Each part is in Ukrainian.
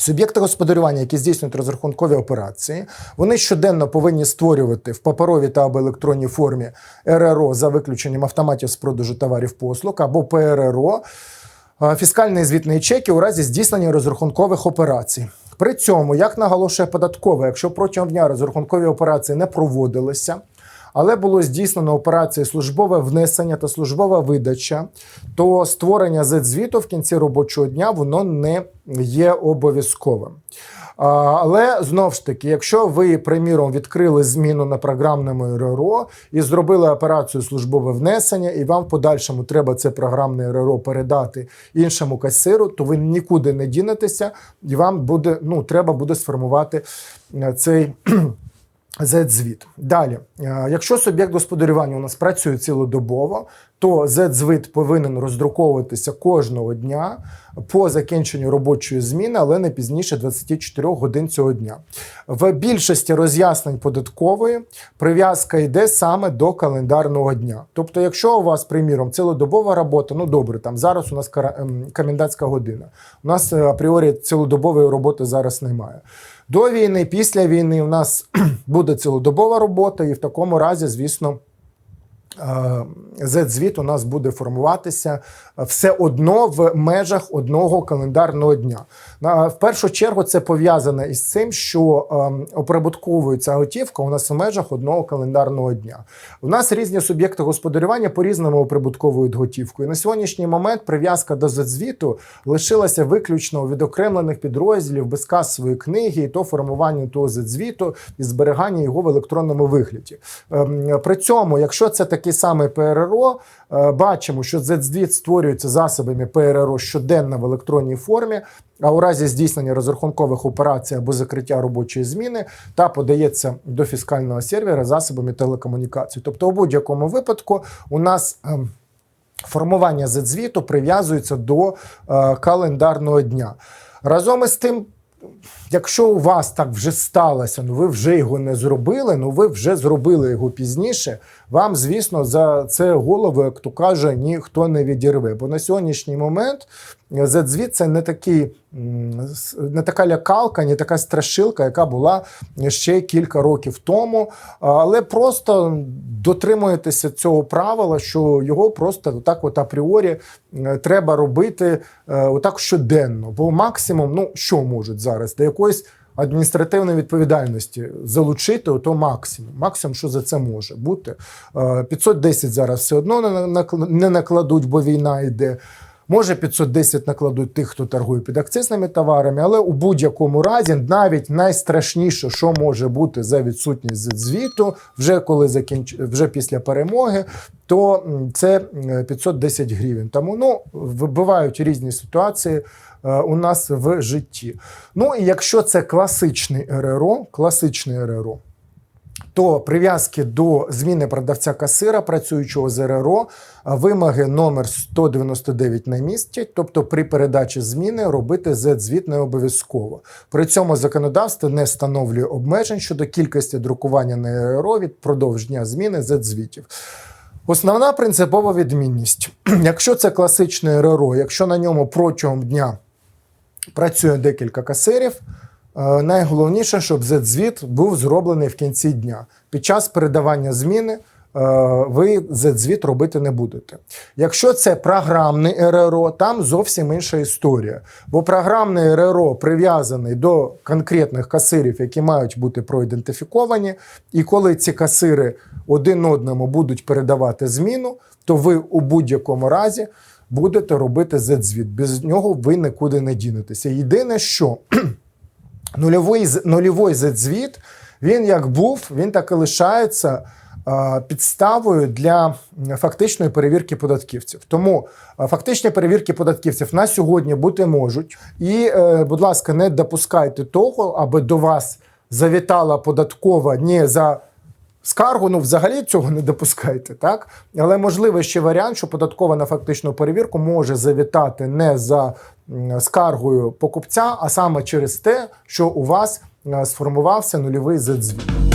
Суб'єкти господарювання, які здійснюють розрахункові операції, вони щоденно повинні створювати в паперовій та або електронній формі РРО за виключенням автоматів з продажу товарів послуг або ПРРО, фіскальний звітний чеки у разі здійснення розрахункових операцій. При цьому, як наголошує податкова, якщо протягом дня розрахункові операції не проводилися, але було здійснено операції службове внесення та службова видача, то створення Z-звіту в кінці робочого дня воно не є обов'язковим. Але знову ж таки, якщо ви, приміром, відкрили зміну на програмному РРО і зробили операцію службове внесення, і вам в подальшому треба це програмне РРО передати іншому касиру, то ви нікуди не дінетеся, і вам буде ну треба буде сформувати е, цей. Z-звіт. Далі, Е, якщо суб'єкт господарювання у нас працює цілодобово, то Z-звіт повинен роздруковуватися кожного дня по закінченню робочої зміни, але не пізніше 24 годин цього дня. В більшості роз'яснень податкової прив'язка йде саме до календарного дня. Тобто, якщо у вас, приміром, цілодобова робота, ну добре, там зараз у нас ем, комендантська година. У нас е, апріорі цілодобової роботи зараз немає. До війни, після війни у нас буде цілодобова робота, і в такому разі, звісно, Z-звіт у нас буде формуватися все одно в межах одного календарного дня. В першу чергу це пов'язане із цим, що ем, оприбутковується готівка у нас в межах одного календарного дня. У нас різні суб'єкти господарювання по-різному оприбутковують готівку. І на сьогоднішній момент прив'язка до Z-звіту лишилася виключно у відокремлених підрозділів без касової книги, і то формування того Z-звіту і зберігання його в електронному вигляді. Ем, При цьому, якщо це такий самий ПРРО, бачимо, що Z-звіт створюється засобами ПРРО щоденно в електронній формі. А у разі здійснення розрахункових операцій або закриття робочої зміни та подається до фіскального сервера засобами телекомунікацій. Тобто, у будь-якому випадку у нас ем, формування Z-звіту прив'язується до е, календарного дня. Разом із тим, якщо у вас так вже сталося, ну ви вже його не зробили, ну ви вже зробили його пізніше. Вам, звісно, за це голову, як то каже, ніхто не відірве. Бо на сьогоднішній момент Z-звіт – це не такий, не така лякалка, не така страшилка, яка була ще кілька років тому. Але просто дотримуєтеся цього правила, що його просто так, от апріорі е, треба робити е, отак щоденно. Бо максимум, ну що можуть зараз, до якоїсь адміністративної відповідальності залучити, то максимум. Максимум, що за це може бути. Е, 510 зараз все одно не накладуть, бо війна йде. Може, 510 накладуть тих, хто торгує під акцизними товарами, але у будь-якому разі навіть найстрашніше, що може бути за відсутність звіту, вже коли закінч... вже після перемоги, то це м, 510 гривень. Тому ну, вибивають різні ситуації е, у нас в житті. Ну і якщо це класичний РРО, класичний РРО, то прив'язки до зміни продавця касира, працюючого з РРО, вимоги номер 199 на місці, тобто при передачі зміни робити Z-звіт не обов'язково. При цьому законодавство не встановлює обмежень щодо кількості друкування на РРО від продовж дня зміни Z-звітів. Основна принципова відмінність. Якщо це класичне РРО, якщо на ньому протягом дня працює декілька касирів. Е, Найголовніше, щоб Z-звіт був зроблений в кінці дня. Під час передавання зміни е, ви Z-звіт робити не будете. Якщо це програмний РРО, там зовсім інша історія. Бо програмний РРО прив'язаний до конкретних касирів, які мають бути проідентифіковані. І коли ці касири один одному будуть передавати зміну, то ви у будь-якому разі будете робити Z-звіт. Без нього ви нікуди не дінетеся. Єдине, що нульовий, нульовий Z-звіт, він як був, він так і лишається е, підставою для фактичної перевірки податківців. Тому е, фактичні перевірки податківців на сьогодні бути можуть. І, е, будь ласка, не допускайте того, аби до вас завітала податкова не за Скаргу, ну взагалі цього не допускайте, так? Але можливий ще варіант, що податкова на фактичну перевірку може завітати не за скаргою покупця, а саме через те, що у вас е, сформувався нульовий Z-звіт.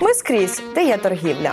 Ми скрізь, де є торгівля.